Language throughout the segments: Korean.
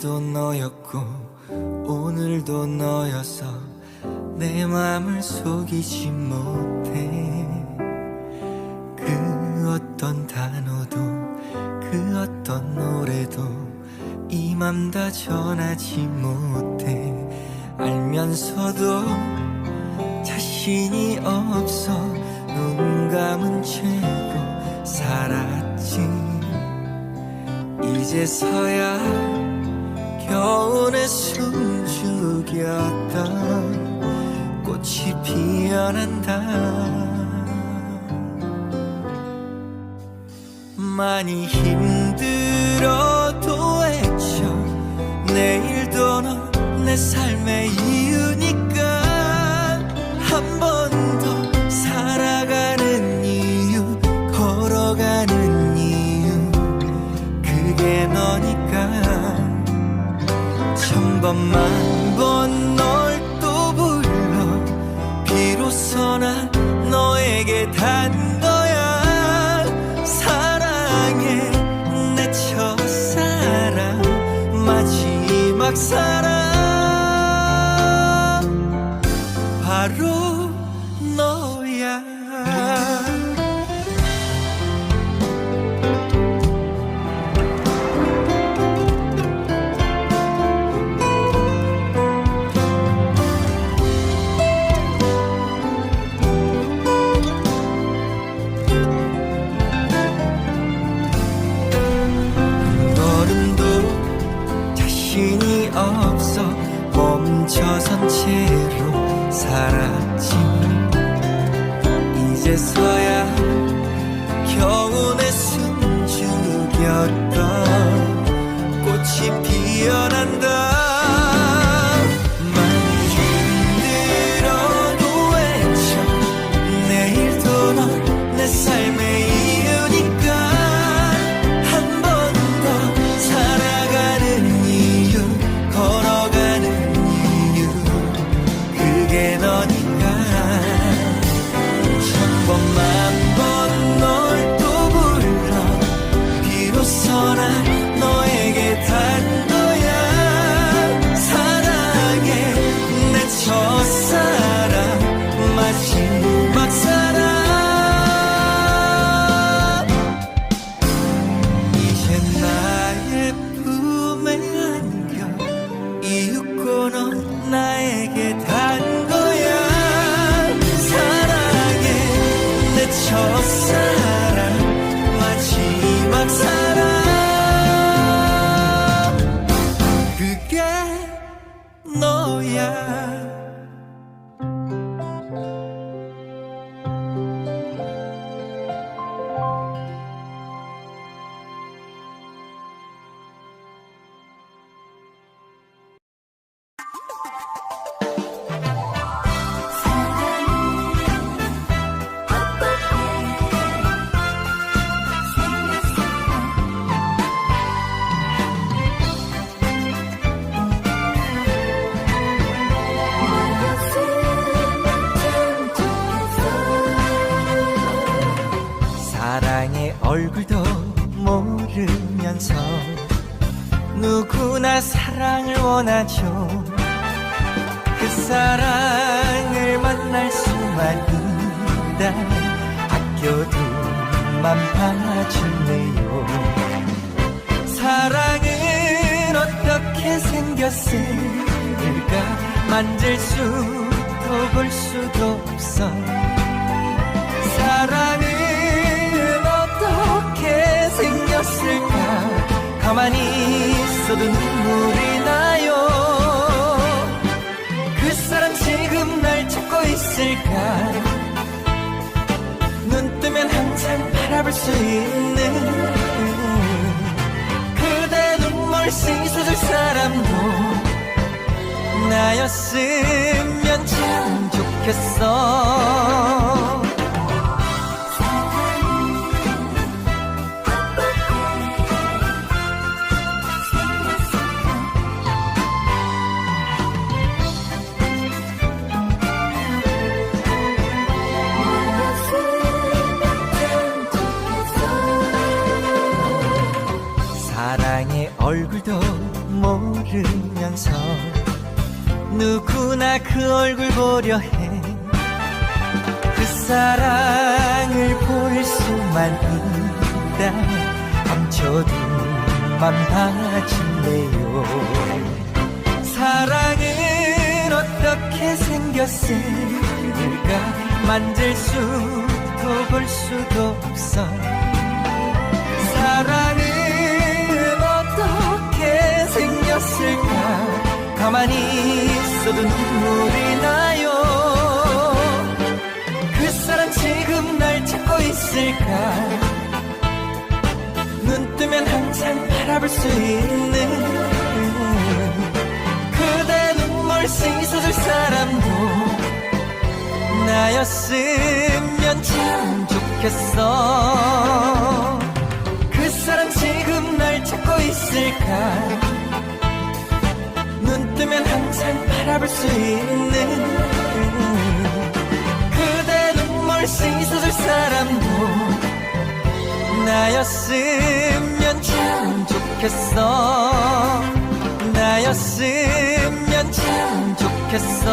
어제도 너였고 오늘도 너여서 내 맘을 속이지 못해. 그 어떤 단어도 그 어떤 노래도 이 맘 다 전하지 못해. 알면서도 자신이 없어 눈 감은 채로 살았지. 이제서야 겨울에 숨죽였던 꽃이 피어난다. 많이 힘들어도 외쳐. 내일도 넌 내 삶의 이 천번만 번 널 또 불러 비로소 난 너에게 단 거야. 사랑해 내 첫사랑 마지막 사랑. 바로 이제 원하죠. 그 사랑을 만날 수만 있다. 아껴두만 봐주네요. 사랑은 어떻게 생겼을까? 만질 수도 볼 수도 없어. 사랑은 어떻게 생겼을까? 가만히 있어도 눈물이 나 바라볼 수 있는 그대 눈물 씻어줄 사람도 나였으면 참 좋겠어 사랑의 얼굴도 모르면서 누구나 그 얼굴 보려 해. 그 사랑을 볼 수만 있다면 감춰둔만 봐줄래요. 사랑은 어떻게 생겼을까? 만질 수도 볼 수도 없어. 사랑 생겼을까? 가만히 있어도 눈물이 나요. 그 사람 지금 날 찾고 있을까? 눈 뜨면 항상 바라볼 수 있는 그대 눈물 씻어줄 사람도 나였으면 참 좋겠어. 그 사람 지금 날 찾고 있을까 바라볼 수 있는 그대 눈물 씻어줄 사람도 나였으면 참 좋겠어. 나였으면 참 좋겠어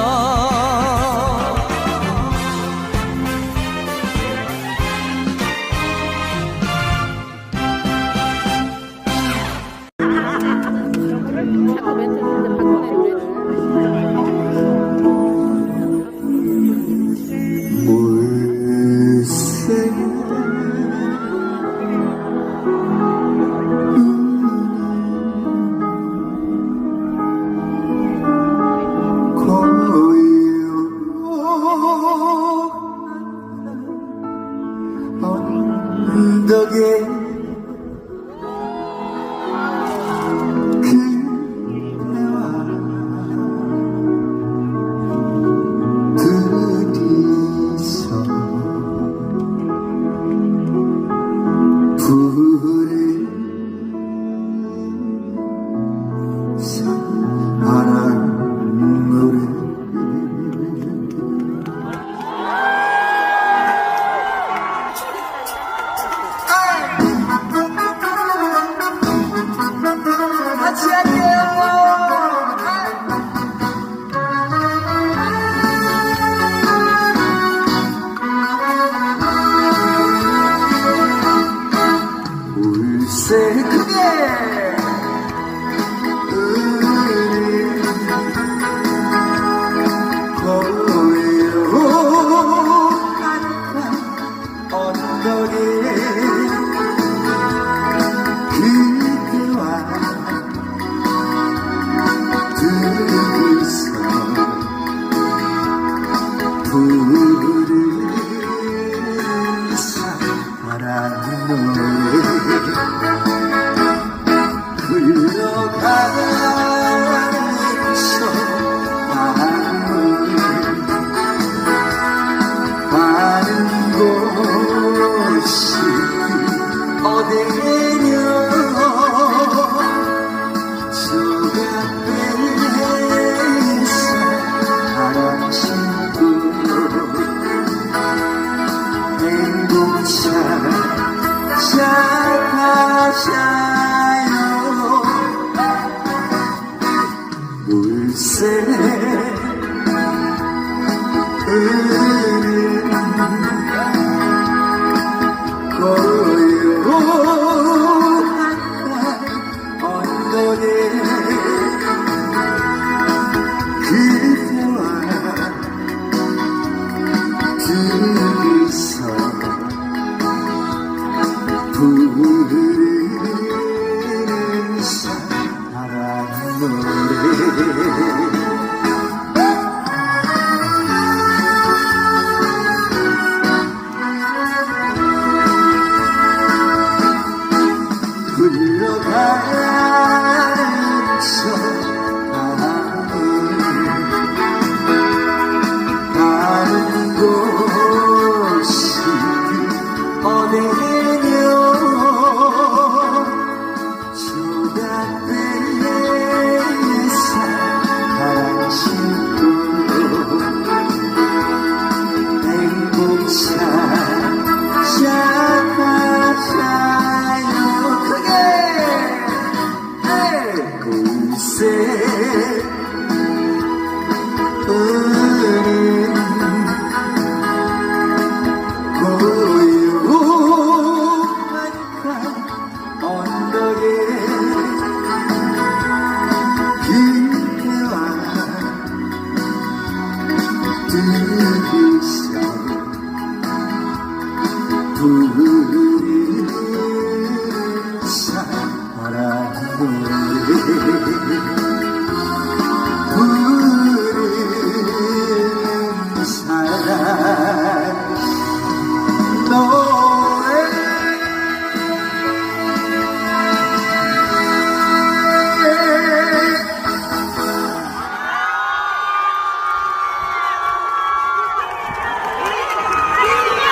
흐르